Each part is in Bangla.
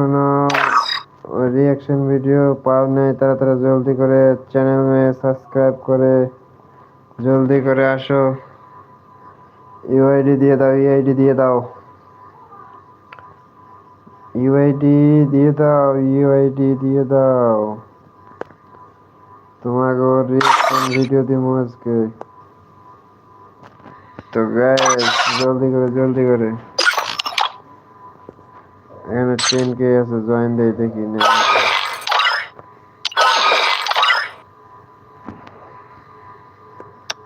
কোনো রিয়াকশন ভিডিও পাও নাই তারা তারা জলদি করে চ্যানেলে সাবস্ক্রাইব করে জলদি করে আসো। ইউআইডি দিয়ে দাও ইউআইডি দিয়ে দাও। ইউআইডি দিয়ে দাও ইউআইডি দিয়ে দাও। তোমাকে রিয়াকশন ভিডিও দিব আজকে। তো গাইস জলদি করে জলদি করে। এখানে টেন কে আছে জয়েন দেই দেখি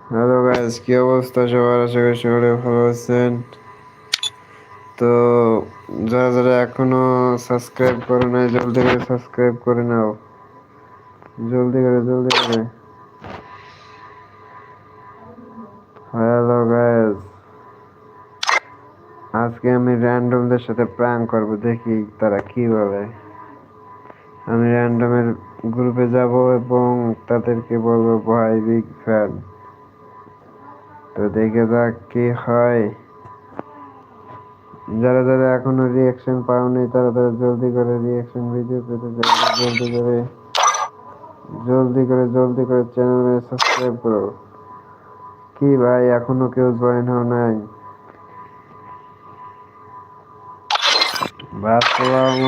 হ্যালো গাইস কি অবস্থা সবার আশা করি সকলে ভালো আছেন তো যারা যারা এখনও সাবস্ক্রাইব করে নাই জলদি করে সাবস্ক্রাইব করে নাও জলদি করে জলদি করে আজকে আমি র্যান্ডমদের সাথে প্র্যাঙ্ক করব, দেখি তারা কি বলে আমি র্যান্ডমের গ্রুপে যাব এবং তাদেরকে বলব, ভাই বিগ ফ্যান তো দেখে যাক কি হয়। যারা যারা এখনও রিয়াকশন পাওনি, তারা তারা জলদি করে রিয়াকশন ভিডিও পেতে জলদি করে জলদি করে জলদি করে চ্যানেলে সাবস্ক্রাইব করো। কি ভাই, এখনও কেউ জয়েন হও নাই? আসসালামু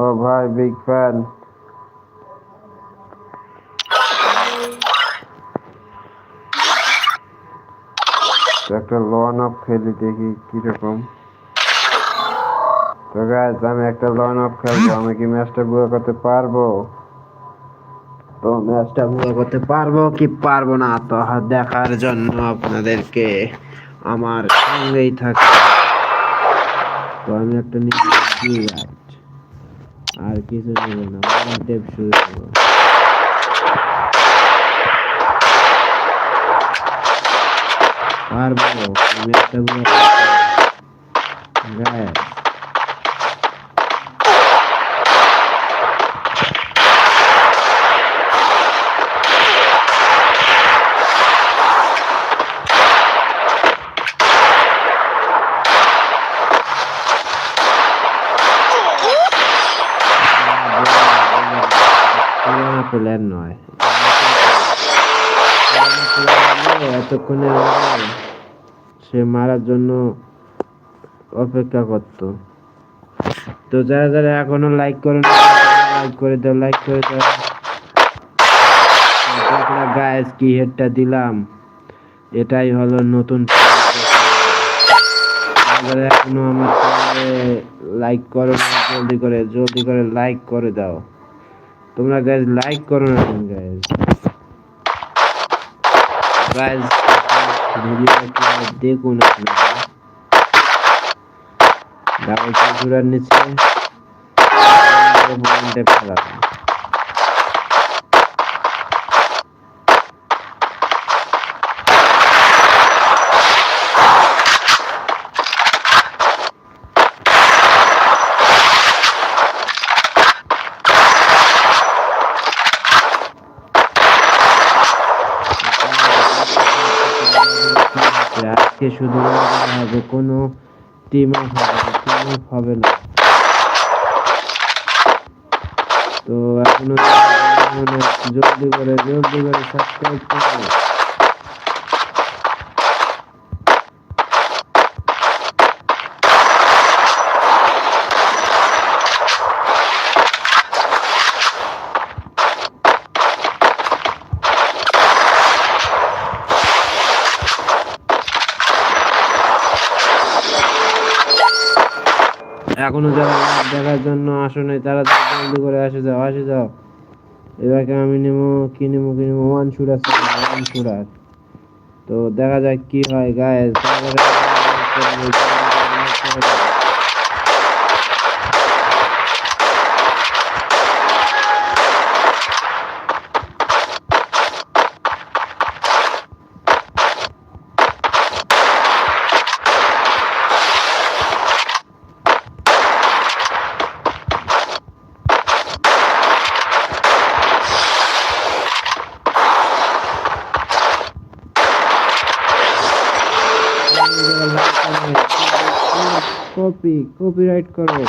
ও ভাই বিগ ফ্যান একটা লন অফ খেলি, দেখি কীরকম। তো গাইজ আমি একটা লন অফ খেলব, আমি কি ম্যাচটা বুয়া করতে পারব? তো ম্যাচটা বুয়া করতে পারব কি পারব না তো দেখার জন্য আপনাদেরকে আমার সঙ্গেই থাকে তো আমি একটা নিচ্ছি আর কিছু নেব না। দেব শুরু করব। পারব। একটা গায়ে প্ল্যান নয়। এতক্ষণে সে মারার জন্য অপেক্ষা করত। তো যারা যারা এখনও লাইক করে লাইক করে দাও লাইক করে দাও। গায়েস কি হেডটা দিলাম? এটাই হলো নতুন এখনও আমার লাইক করো জলদি করে জলদি করে লাইক করে দাও। তোমরা গাইজ লাইক করো না গাইজ গাইজ ভিডিওটা দেখুন আপনারা ডাবল চুরার নিচে। ফেলা আজকে শুধু হবে কোনো টিম হবে না টিম হবে না। তো এখনও জলদি করে জলদি করে সাবস্ক্রাইব করো। এখনও যারা দেখার জন্য আসো নাই, তারা জলদি করে আসে যাও আসে যাও। এবারকে আমি নেব, কি নেব কি নেব? ওয়ান শুট আছে ওয়ান শুট তো দেখা যাক কি হয় গায়ে কপি কপিরাইট করো।